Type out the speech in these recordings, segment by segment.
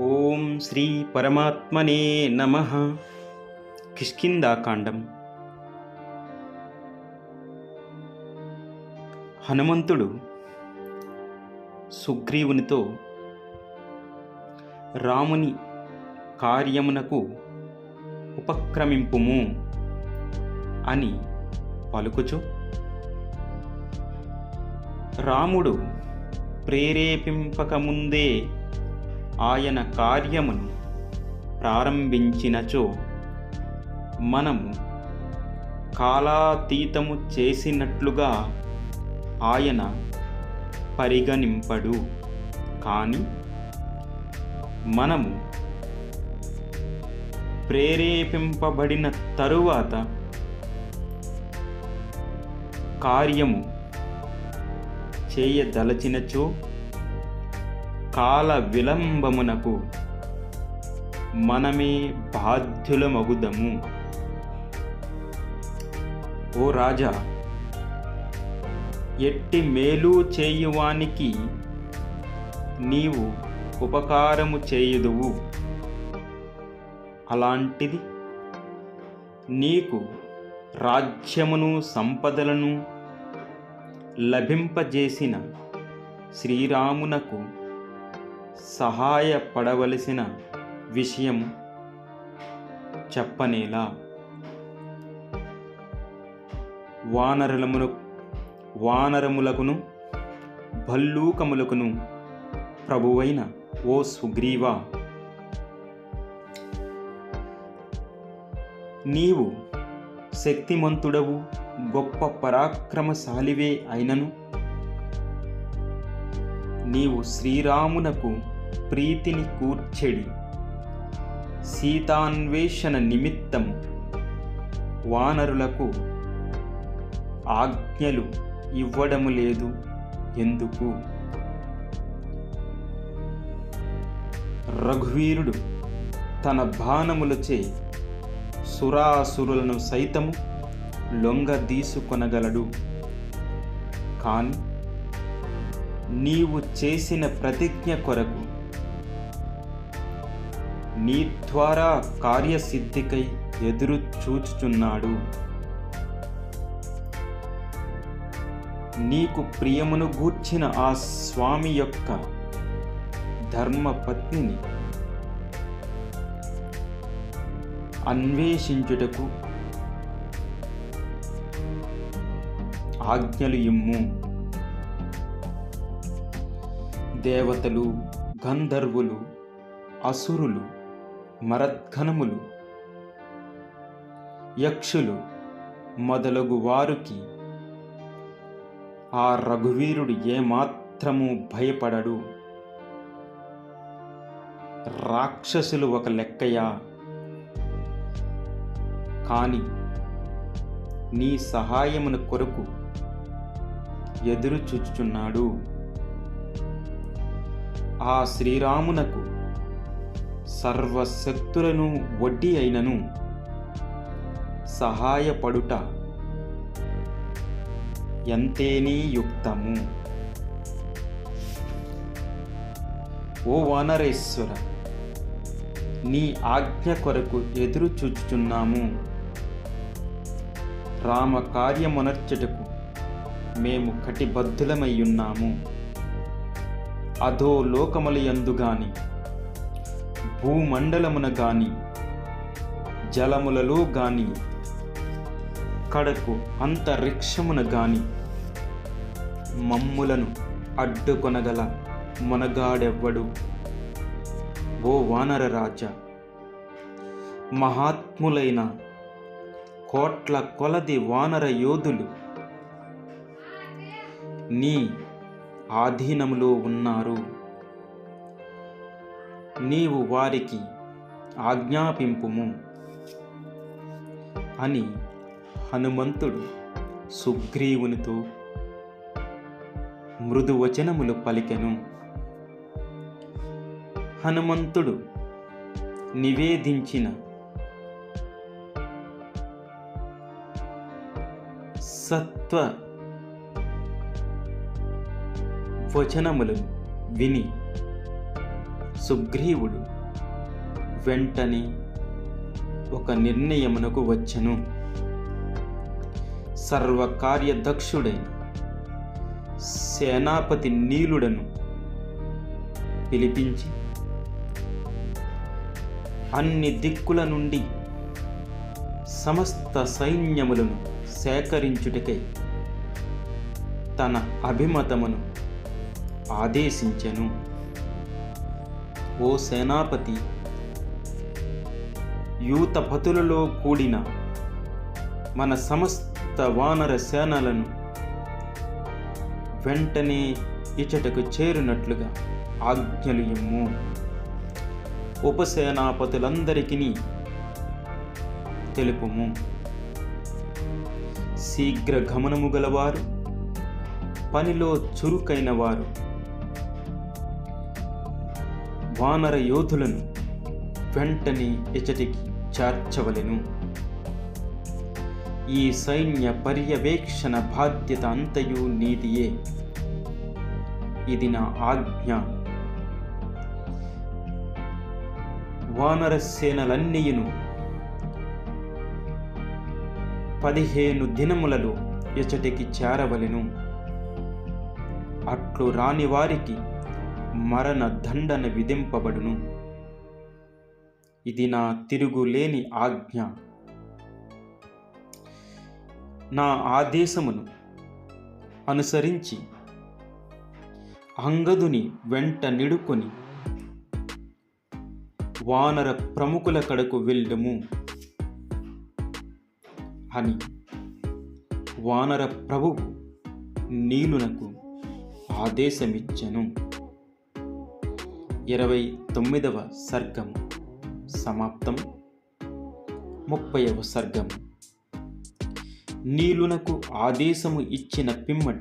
ఓం శ్రీ పరమాత్మనే నమ. కిష్కిందాకాండం హనుమంతుడు సుగ్రీవునితో రాముని కార్యమునకు ఉపక్రమింపుము అని పలుకుచు రాముడు ప్రేరేపింపకముందే ఆయన కార్యమును ప్రారంభించినచో మనము కాలాతీతము చేసినట్లుగా ఆయన పరిగణింపడు. కానీ మనము ప్రేరేపింపబడిన తరువాత కార్యము చేయదలచినచో కాల విలంబమునకు మనమే బాధ్యులమగుదము. ఓ రాజా ఎట్టి మేలు చేయువానికి నీవు ఉపకారము చేయుదువు. అలాంటిది నీకు రాజ్యమును సంపదలను లభింపజేసిన శ్రీరామునకు సహాయపడవలసిన విషయం చెప్పనేలా. వానరమును వానరములకును భల్లూకములకును ప్రభువైన ఓ సుగ్రీవ నీవు శక్తిమంతుడవు గొప్ప పరాక్రమశాలివే అయినను. నీవు శ్రీరామునకు ప్రీతిని కూర్చెడి. సీతాన్వేషణ నిమిత్తం వానరులకు ఆజ్ఞలు ఇవ్వడము లేదు ఎందుకు? రఘువీరుడు తన బాణములచే సురాసురులను సైతము లొంగదీసుకొనగలడు కానీ నీవు చేసిన ప్రతిజ్ఞ కొరకు నీ ద్వారా కార్యసిద్ధికై ఎదురు చూచుచున్నాడు. నీకు ప్రియమును గూర్చిన ఆ స్వామి యొక్క ధర్మపత్నిని అన్వేషించుటకు ఆజ్ఞలు ఇమ్ము. దేవతలు గంధర్వులు అసురులు మరద్ఘనములు. యక్షులు మొదలగు వారికి ఆ రఘువీరుడు ఏమాత్రము భయపడడు. రాక్షసులు ఒక లెక్కయా? కాని నీ సహాయమును కొరకు ఎదురు చూచుచున్నాడు ఆ శ్రీరామునకు సర్వశక్తులను వడ్డీ అయినను. సహాయపడుట ఎంతేనీ యుక్తము. ఓ వానరేశ్వర నీ ఆజ్ఞ కొరకు ఎదురు చూచుచున్నాము. రామ కార్యమునర్చటకు మేము కటిబద్ధులమయ్యున్నాము అధో లోకములయందు గాని భూమండలమున గాని జలములలో గాని కడకు అంతరిక్షమున గాని మమ్ములను అడ్డుకొనగల మొనగాడెవ్వడు? ఓ వానర రాజ మహాత్ములైన కోట్ల కొలది వానర యోధులు నీ ఆధీనములో ఉన్నారు. నీవు వారికి ఆజ్ఞాపింపుము అని హనుమంతుడు సుగ్రీవునితో మృదువచనములు పలికెను. హనుమంతుడు నివేదించిన సత్వ వచనములు విని సుగ్రీవుడు వెంటనే ఒక నిర్ణయమునకు వచ్చెను. సర్వకార్యదక్షుడైన సేనాపతి నీలుడను పిలిపించి అన్ని దిక్కుల నుండి సమస్త సైన్యములను సేకరించుటకై తన అభిమతమును ఆదేశించెను. ఓ సేనాపతి యూతపతులలో కూడిన మన సమస్త వానర సేనలను వెంటనే ఇచటకు చేరునట్లుగా ఆజ్ఞలు ఇమ్ము. ఉపసేనాపతులందరికీ తెలుపుము. శీఘ్ర గమనము గలవారు పనిలో చురుకైన వారు వానర యోధులను వెంటనే ఇచటికి చేర్చవలెను. ఈ సైన్య పర్యవేక్షణ బాధ్యత అంతయు నీదియే ఇది నా ఆజ్ఞ. వానర సేనలన్నీయును పదిహేను దినములలో ఇచటికి చేరవలెను. అట్లు రాని వారికి మరణ దండన విధింపబడును. ఇది నా తిరుగులేని ఆజ్ఞ. నా ఆదేశమును అనుసరించి అంగదుని వెంట నిడుకొని వానర ప్రముఖుల కడకు వెళ్ళుము అని వానర ప్రభువు నీలునకు ఆదేశమిచ్చెను. ఇరవై తొమ్మిదవ సర్గం. సమాప్తం. ముప్పైవ సర్గం. నీలునకు ఆదేశము ఇచ్చిన పిమ్మట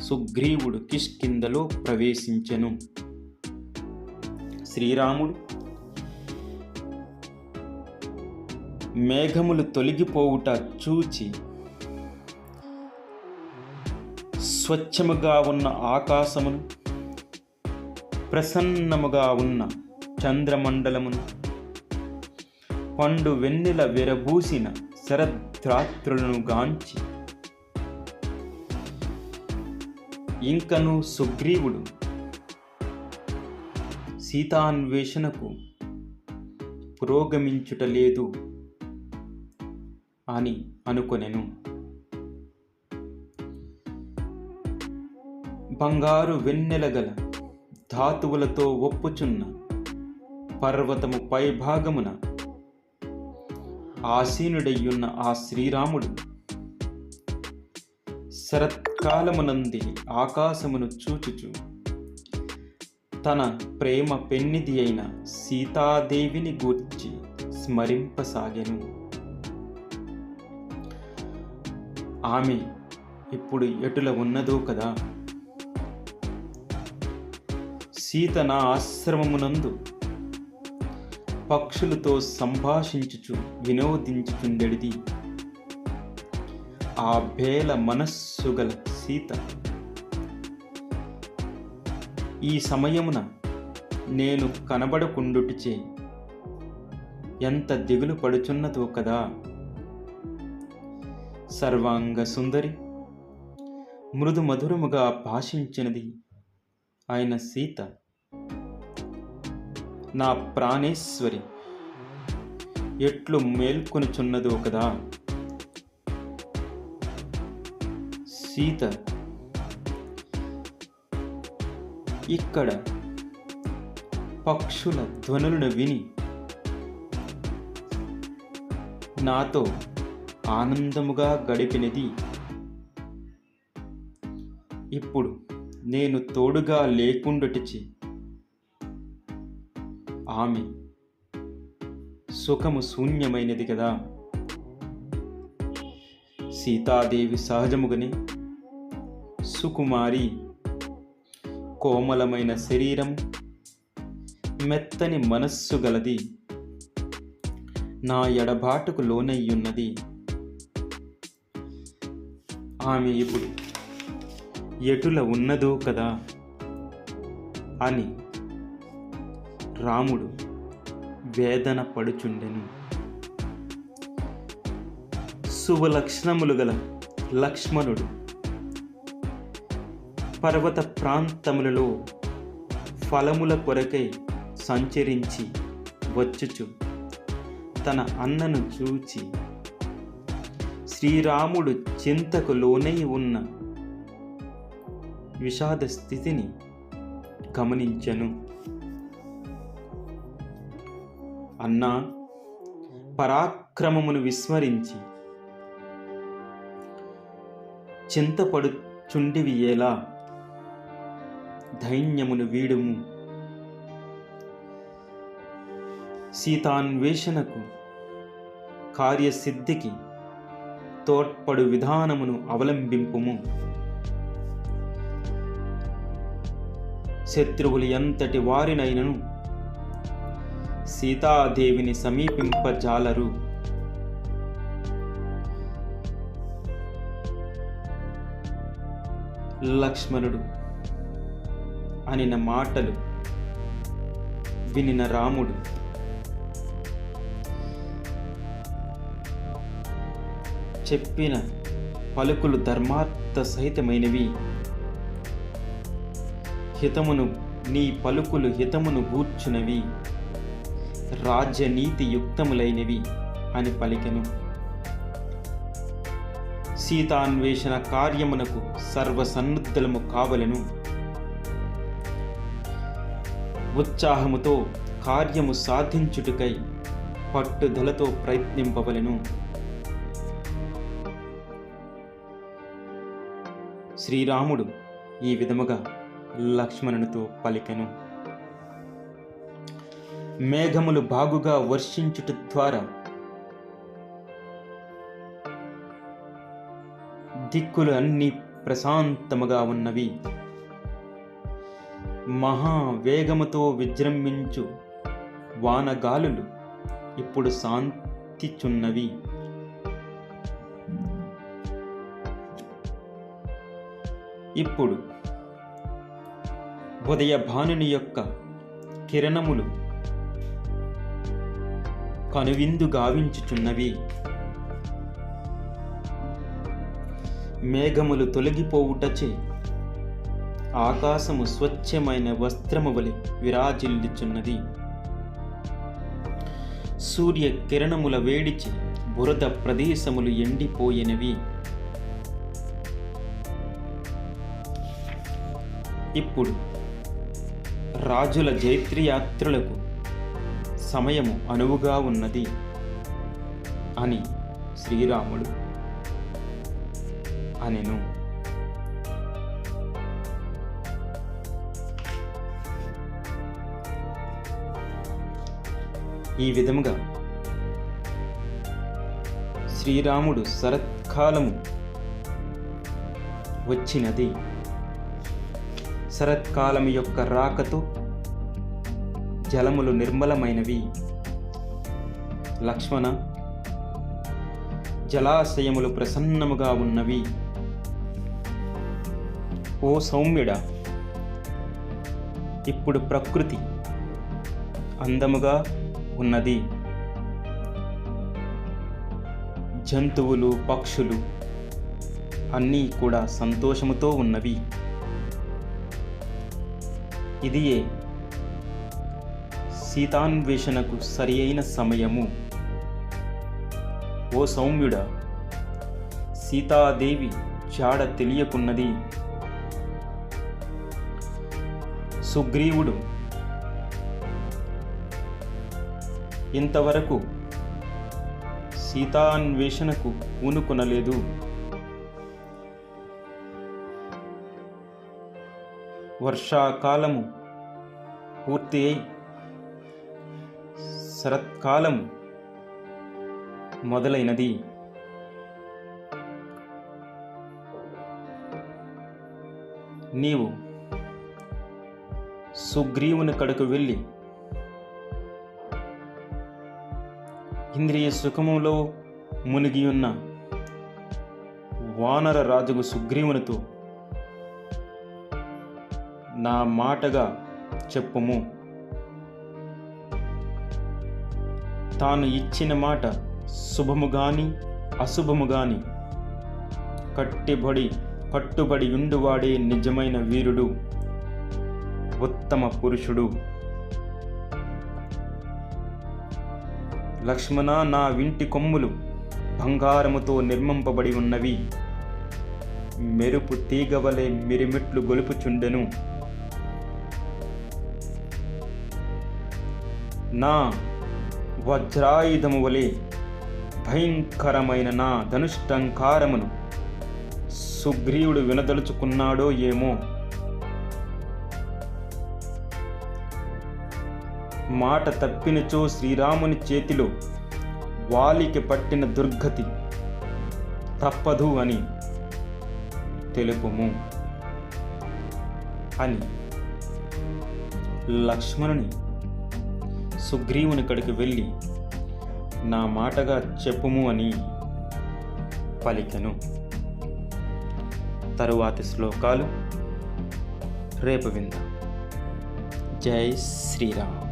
సుగ్రీవుడు కిష్కిందలో ప్రవేశించెను. శ్రీరాముడు మేఘములు తొలగిపోవుట చూచి స్వచ్ఛముగా ఉన్న ఆకాశమును ప్రసన్నముగా ఉన్న చంద్రమండలమును పండు వెన్నెల విరబూసిన శరద్రాత్రులను గాంచి ఇంకను సుగ్రీవుడు సీతాన్వేషణకు పురోగమించుట లేదు అని అనుకొనెను. బంగారు వెన్నెలగల ధాతువులతో ఒప్పుచున్న పర్వతము పైభాగమున ఆసీనుడయ్యున్న ఆ శ్రీరాముడు శరత్కాలమునంది ఆకాశమును చూచుచు తన ప్రేమ పెన్నిది అయిన సీతాదేవిని గూర్చి స్మరింపసాగెను. ఆమె ఇప్పుడు ఎటుల ఉన్నదో కదా? సీత నా ఆశ్రమమునందు. పక్షులతో సంభాషించుచు వినోదించుచుండెడిది. ఆ బేల మనస్సు గల సీత. ఈ సమయమున నేను కనబడకుండుటిచే ఎంత దిగులు పడుచున్నదో కదా. సర్వాంగ సుందరి మృదు మధురముగా భాషించినది ఆయన సీత. నా ప్రాణేశ్వరి. ఎట్లు మేల్కొనుచున్నదో కదా సీత. ఇక్కడ పక్షుల ధ్వనులను విని నాతో ఆనందముగా గడిపినది. ఇప్పుడు నేను తోడుగా లేకుండాటిచి ఆమె. సుఖము శూన్యమైనది కదా. సీతాదేవి సహజముగని. సుకుమారి కోమలమైన శరీరం మెత్తని మనస్సు గలది. నా ఎడబాటుకు లోనయ్యున్నది. ఆమె ఇప్పుడు ఎటుల ఉన్నదో కదా అని. రాముడు వేదన పడుచుండెను. శుభలక్షణములు గల లక్ష్మణుడు పర్వత ప్రాంతములలో ఫలముల కొరకై సంచరించి వచ్చుచు. తన అన్నను చూచి శ్రీరాముడు చింతకు లోనై ఉన్న విషాద స్థితిని గమనించెను. అన్నా పరాక్రమమును విస్మరించి చింతపడుచుండివి ఎలా? ధైన్యమును వీడుము. సీతాన్వేషణకు కార్యసిద్ధికి తోడ్పడు విధానమును అవలంబింపుము. శత్రువులు ఎంతటి వారినైనను సీతాదేవిని సమీపింపజాలరు. లక్ష్మణుడు అనిన మాటలు వినిన రాముడు. చెప్పిన పలుకులు ధర్మార్థ సహితమైనవి. హితమును నీ పలుకులు హితమును గూర్చునవి. రాజ్యనీతి యుక్తములైనవి అని పలికెను. సీతాన్వేషణ కార్యమునకు సర్వసన్నుద్ధలము కావలను. ఉత్సాహముతో కార్యము సాధించుటకై పట్టుదలతో ప్రయత్నింపవలను. శ్రీరాముడు ఈ విధముగా లక్ష్మణునితో పలికెను. మేఘములు బాగుగా వర్షించుట ద్వారా దిక్కులు అన్నీ ప్రశాంతముగా ఉన్నవి. మహావేగముతో విజృంభించు వానగాలులు ఇప్పుడు శాంతిచున్నవి. ఇప్పుడు ఉదయ భానుని యొక్క కిరణములు కనువిందు గావించుచున్నవి. మేఘములు తొలగిపోవుటచే ఆకాశము స్వచ్ఛమైన వస్త్రము వలె విరాజిల్లుచున్నది. సూర్య కిరణముల వేడిచి బురద ప్రదేశములు ఎండిపోయినవి. ఇప్పుడు రాజుల జైత్రయాత్రులకు సమయము అనువుగా ఉన్నది అని శ్రీరాముడు అనెను. ఈ విధముగా శ్రీరాముడు శరత్కాలము వచ్చినది. శరత్కాలం యొక్క రాకతో జలములు నిర్మలమైనవి. లక్ష్మణ జలాశయములు ప్రసన్నముగా ఉన్నవి. ఓ సౌమ్యుడ ఇప్పుడు ప్రకృతి అందముగా ఉన్నది. జంతువులు పక్షులు అన్నీ కూడా సంతోషముతో ఉన్నవి. ఇదియే సీతాన్వేషణకు సరి అయిన సమయము. ఓ సౌమ్యుడ సీతాదేవి జాడ తెలియకున్నది. సుగ్రీవుడు ఇంతవరకు సీతాన్వేషణకు పూనుకొనలేదు వర్షాకాలము పూర్తి అయి శరత్కాలము మొదలైనది. నీవు సుగ్రీవుని కడకు వెళ్ళి ఇంద్రియ సుఖములో మునిగి ఉన్న వానర రాజుకు సుగ్రీవునితో నా మాటగా చెప్పుము. తాను ఇచ్చిన మాట శుభము గాని అశుభము గాని. కట్టుబడి కట్టుబడి ఉండువాడే నిజమైన వీరుడు ఉత్తమ పురుషుడు. లక్ష్మణ నా వింటి కొమ్ములు బంగారముతో నిర్మింపబడి ఉన్నవి. మెరుపు తీగవలే మిరిమిట్లు గొలుపుచుండెను. నా వజ్రాయుధము వలె భయంకరమైన నా ధనుష్టంకారమును సుగ్రీవుడు వినదలుచుకున్నాడో ఏమో. మాట తప్పినచో శ్రీరాముని చేతిలో వాలికి పట్టిన దుర్గతి తప్పదు అని తెలుపుము అని లక్ష్మణుని సుగ్రీవుని కడికి వెళ్ళి నా మాటగా చెప్పుము అని పలికెను. తరువాతి శ్లోకాలు రేపు విందాం. జై శ్రీరామ్.